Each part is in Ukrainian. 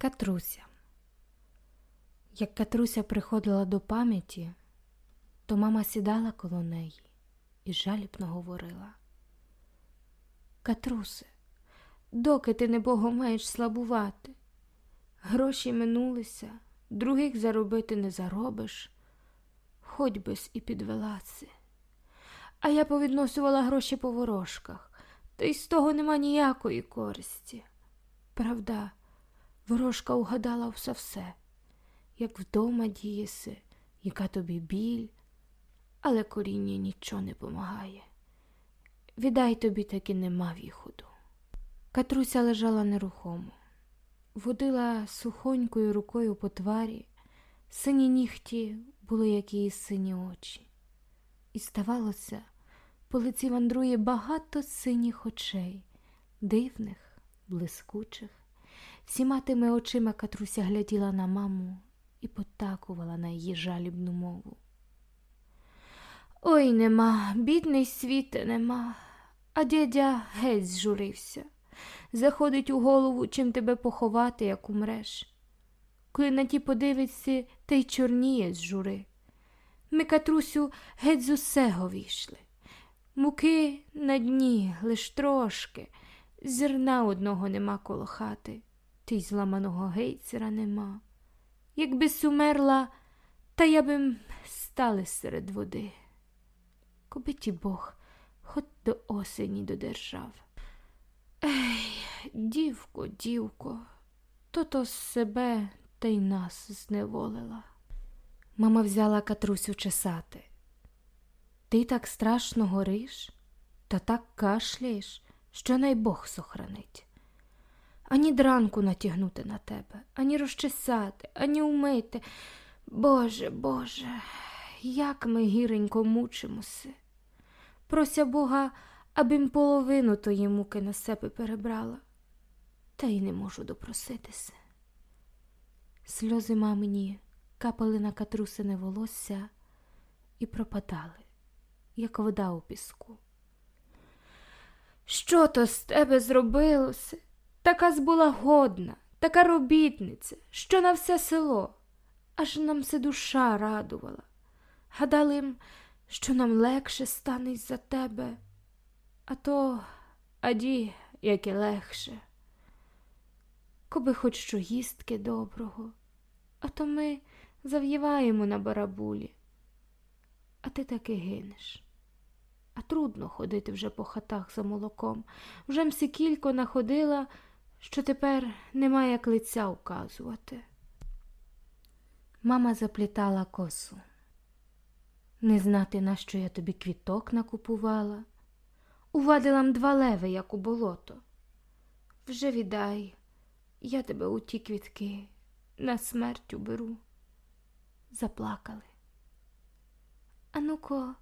Катруся. Як Катруся приходила до пам'яті, то мама сідала коло неї і жалібно говорила. Катрусе, доки ти небогом маєш слабувати, гроші минулися, других заробити не заробиш, хоч бись і підвелася. А я повідносувала гроші по ворожках, та й з того нема ніякої користі. Правда, ворожка угадала все все, як вдома дієси, яка тобі біль, але коріння нічого не помагає. Віддай тобі таки нема віходу. Катруся лежала нерухомо, водила сухонькою рукою по тварі, сині нігті були, як її сині очі. І здавалося, по лиці вандрує багато синіх очей, дивних, блискучих. Всіма тими очима Катруся гляділа на маму і потакувала на її жалібну мову. Ой нема, бідний світе нема, а дядя геть зжурився. Заходить у голову, чим тебе поховати, як умреш. Коли на ті подивиться, та й чорніє з жури. Ми, Катрусю, геть з усего війшли. Муки на дні лиш трошки, зерна одного нема коло хати, та й зламаного гейцера нема. Якби сумерла, та я би стали серед води. Коби ті Бог хоч до осені додержав. Ей, дівко, дівко, то то себе та й нас зневолила. Мама взяла Катрусю чесати. Ти так страшно гориш та так кашляєш, що най Бог сохранить. Ані дранку натягнути на тебе, ані розчесати, ані умити. Боже, Боже, як ми гіренько мучимося. Прося Бога, аби м половину тої муки на себе перебрала, та й не можу допроситися. Сльози мамині капали на катрусине волосся і пропадали, як вода у піску. Що то з тебе зробилося? Така збула годна, така робітниця, що на все село, аж нам се душа радувала. Гадали що нам легше стане за тебе, а то аді, яке легше. Коби хоч що їстки доброго, а то ми зав'їваємо на барабулі, а ти таки гинеш. А трудно ходити вже по хатах за молоком. Вже мсі кілько находила, що тепер немає як лиця указувати. Мама заплітала косу. Не знати, на що я тобі квіток накупувала. Увадила м два леви, як у болото. Вже віддай, я тебе у ті квітки на смерть уберу. Заплакали. А ну-ко,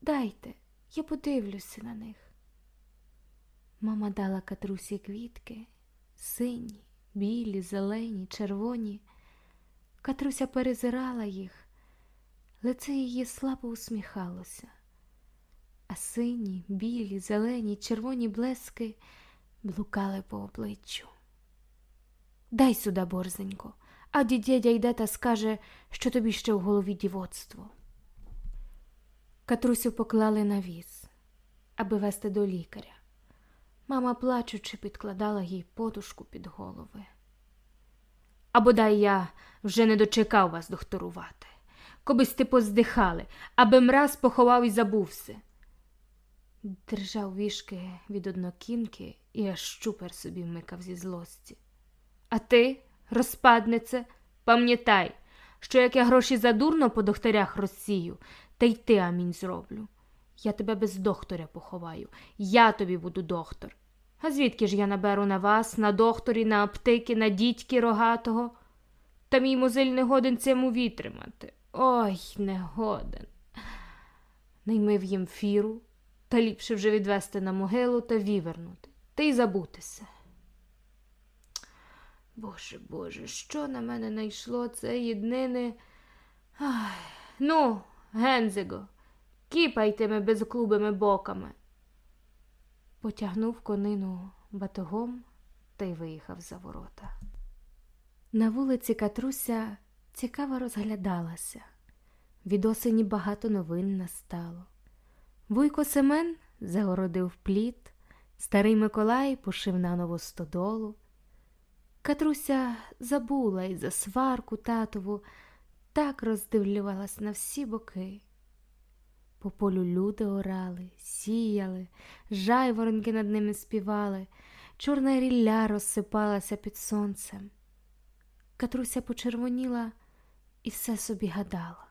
дайте, я подивлюся на них. Мама дала катрусі квітки, сині, білі, зелені, червоні. Катруся перезирала їх, лице її слабо усміхалося, а сині, білі, зелені, червоні блески блукали по обличчю. Дай сюди, борзенько, а дідя йде та скаже, що тобі ще в голові дівоцтво. Катрусю поклали на віз, аби вести до лікаря. Мама, плачучи, підкладала їй подушку під голови. А бодай я вже не дочекав вас докторувати, кобись ти поздихали, аби мраз поховав і забувся. Держав вішки від однокінки і аж щупер собі вмикав зі злості. А ти, розпаднице, пам'ятай, що як я гроші задурно по докторях розсію, та й ти амінь зроблю. Я тебе без докторя поховаю, я тобі буду доктор. А звідки ж я наберу на вас, на докторі, на аптеки, на дідьки рогатого? Та мій мозиль не годен цьому вітримати. Ой, не годен. Наймив їм фіру, та ліпше вже відвести на могилу та вівернути, та й забутися. Боже, Боже, що на мене найшло це єднини. Ай, ну, Гензиго, кіпайтеме безклубими боками. Потягнув конину батогом та й виїхав за ворота. На вулиці Катруся цікаво розглядалася. Від осені багато новин настало. Вуйко Семен загородив плід, старий Миколай пошив на нову стодолу. Катруся забула і за сварку татову, так роздивлювалась на всі боки. По полю люди орали, сіяли, жайворонки над ними співали, чорна рілля розсипалася під сонцем. Катруся почервоніла і все собі гадала.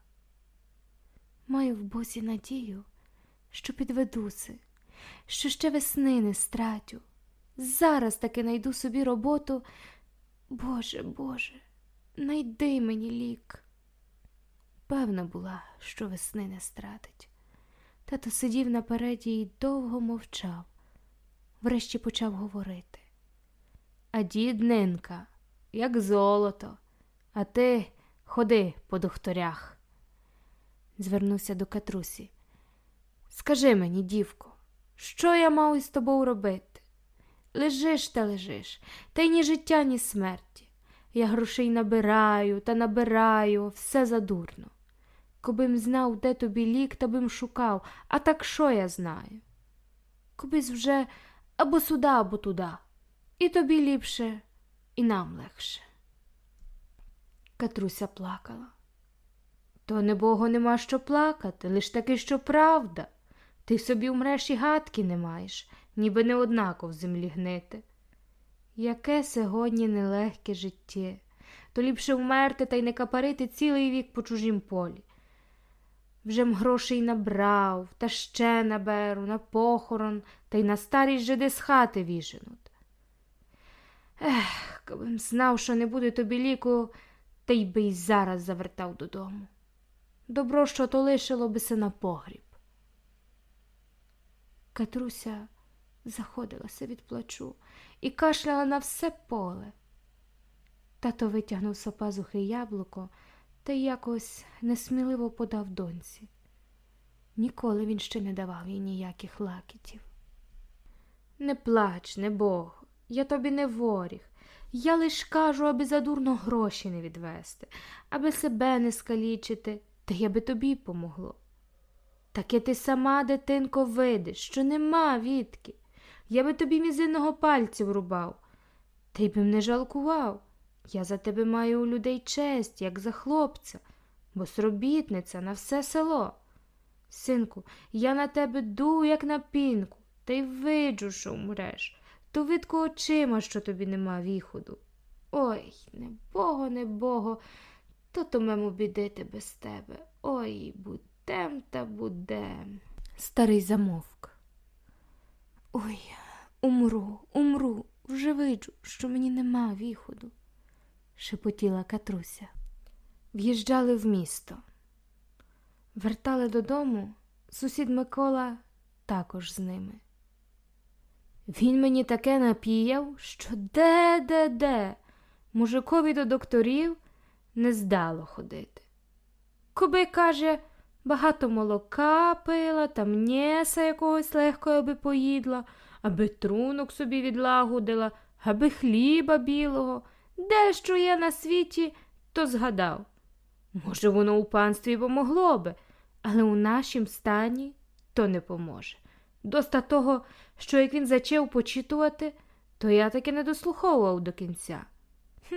Маю в бозі надію, що підведуся, що ще весни не стратю. Зараз таки найду собі роботу. Боже, Боже, найди мені лік. Певна була, що весни не стратить. Тато сидів напереді і довго мовчав. Врешті почав говорити. А дід нинка, як золото, а ти ходи по докторях. Звернувся до Катрусі. Скажи мені, дівко, що я мав із тобою робити? Лежиш та лежиш, та й ні життя, ні смерті. Я грошей набираю та набираю, все задурно. Кобим знав, де тобі лік, та бим шукав, а так що я знаю? Кобись вже або сюди, або туди. І тобі ліпше, і нам легше. Катруся плакала. То не богу нема що плакати, лиш таки, що правда. Ти собі вмреш і гадки не маєш, ніби не однако в землі гнити. Яке сьогодні нелегке життя, то ліпше вмерти та й не капарити цілий вік по чужім полі. Вже м грошей набрав, та ще наберу, на похорон, та й на старість жиди з хати віженуть. Ех, кобим знав, що не буде тобі ліку, та й би й зараз завертав додому. Добро, що то лишило би се на погріб. Катруся заходилася від плачу і кашляла на все поле. Тато витягнув з пазухи яблуко та й якось несміливо подав доньці. Ніколи він ще не давав їй ніяких лакітів. Не плач, не Бог, я тобі не воріг. Я лиш кажу, аби задурно гроші не відвести, аби себе не скалічити, та я би тобі помогло. Таке ти сама, дитинко, видиш, що нема відки. Я би тобі мізинного пальця врубав. Ти б не жалкував. Я за тебе маю у людей честь, як за хлопця, бо сробітниця на все село. Синку, я на тебе дую, як на пінку, та й виджу, що вмреш, то видко очима, що тобі нема віходу. Ой, не бого, не бого, то то мему бідити без тебе. Ой, будем та будем. Старий замовк. Ой, умру, умру, вже виджу, що мені нема віходу, шепотіла Катруся. В'їжджали в місто. Вертали додому, сусід Микола також з ними. Він мені таке напіяв, що де, де, де, мужикові до докторів не здало ходити. Коби, каже, багато молока пила та м'єса якогось легко аби поїдла, аби трунок собі відлагодила, аби хліба білого, де що є на світі, то згадав. Може, воно у панстві помогло би, але у нашім стані то не поможе. Доста того, що як він зачав почитувати, то я таки не дослуховував до кінця. Хм,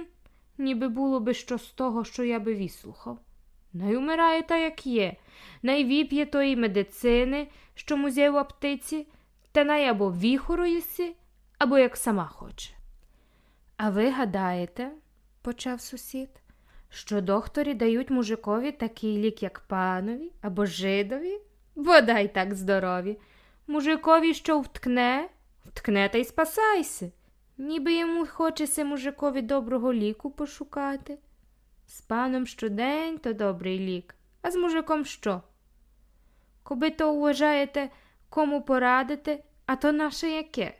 ніби було би що з того, що я би віслухав. Най умирає та як є, най віп'є тої медицини, що музей в аптеці, та най або віхору або як сама хоче. А ви гадаєте, почав сусід, що докторі дають мужикові такий лік, як панові або жидові? Бодай так здорові. Мужикові, що вткне, вткне та й спасайся. Ніби йому хочеться мужикові доброго ліку пошукати. З паном щодень то добрий лік, а з мужиком що? Коби то вважаєте, кому порадити, а то наше яке?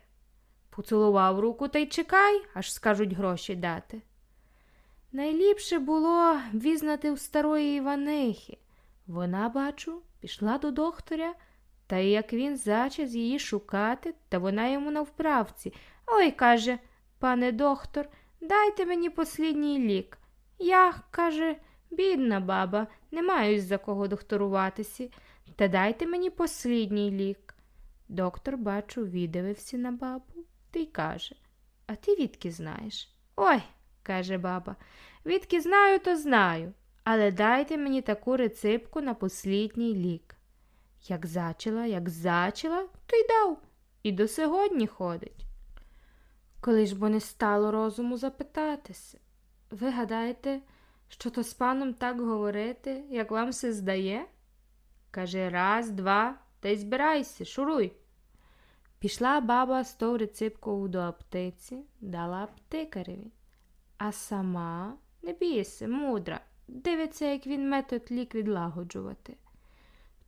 Поцілував руку та й чекай, аж скажуть гроші дати. Найліпше було візнати у старої Іванихи. Вона, бачу, пішла до докторя, та як він зачас її шукати, та вона йому на вправці. Ой, каже, пане доктор, дайте мені послідній лік. Я, каже, бідна баба, не маю за кого докторуватися, та дайте мені послідній лік. Доктор, бачу, віддивився на бабу й каже, а ти відки знаєш? Ой, каже баба, відки знаю, то знаю, але дайте мені таку реципку на послідній лік. Як зачала, як зачала, то й дав, і до сьогодні ходить. Коли ж бо не стало розуму запитатися, ви гадаєте, що то з паном так говорити, як вам все здає? Каже раз, два, та й збирайся, шуруй. Пішла баба з тою реципкою до аптеці, дала аптекареві, а сама, не бійся, мудра, дивиться, як він метод лік відлагоджувати.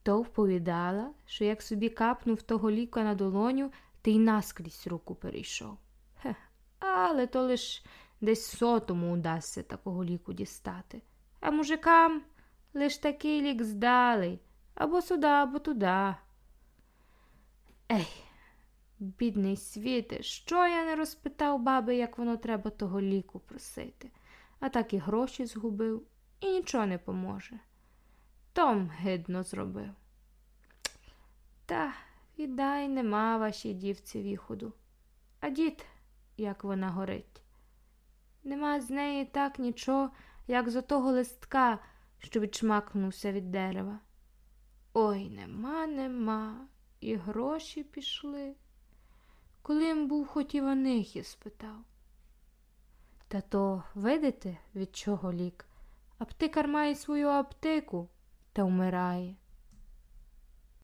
То вповідала, що як собі капнув того ліка на долоню, ти й наскрізь руку перейшов. Хе, але то лиш десь сотому удасться такого ліку дістати. А мужикам лиш такий лік здалий, або сюди, або туди. Ей, бідний світе, що я не розпитав баби, як воно треба того ліку просити, а так і гроші згубив, і нічого не поможе. Том гидно зробив. Та, віддай нема вашій дівці віходу. А дід, як вона горить. Нема з неї так нічого, як з отого листка, що відшмакнувся від дерева. Ой, нема, нема, і гроші пішли. Коли їм був хоч Іванихі, спитав. Та то видите, від чого лік? Аптекар має свою аптеку та вмирає.